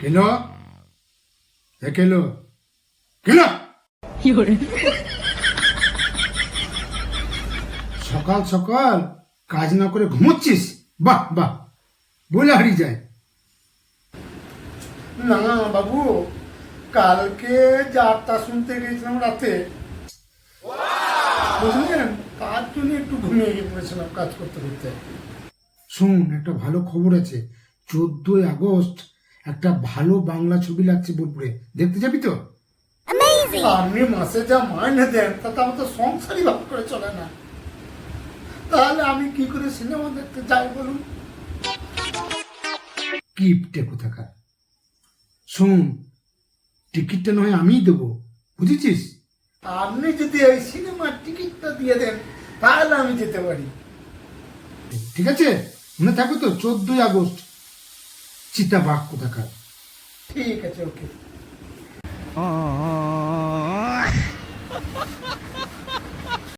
কেলো এ কেলো কেলো সকাল সকাল কাজ না করে ঘুমোচ্ছিস? বাহ বাহ। বলে হারিয়ে যায়। না বাবু কালকে যাত্রা শুনতে গেছিলাম রাতে। বুঝলেন? তার জন্য একটু ঘুমিয়ে গিয়ে পড়েছিলাম কাজ করতে করতে। শুন একটা ভালো খবর আছে। চোদ্দই আগস্ট একটা ভালো বাংলা ছবি লাগছে বোলপুরে। দেখতে যাবি তো? আপনি মাসে যা মাইনে দেন তাতে আমার তো সংসারই ভাব করে চলে না। তাহলে আমি কি করে সিনেমা দেখতে যাই বলুন? কিপটে কোথাকার। শোন টিকিটটা নয় আমিই দেবো বুঝেছিস? আপনি যদি এই সিনেমার টিকিটটা দিয়ে দেন তাহলে আমি যেতে পারি। ঠিক আছে? মনে থাকবে তো চোদ্দই আগস্ট। চিতাবাঘ কোথাকার ঠিক আছে ওকে ah, ah,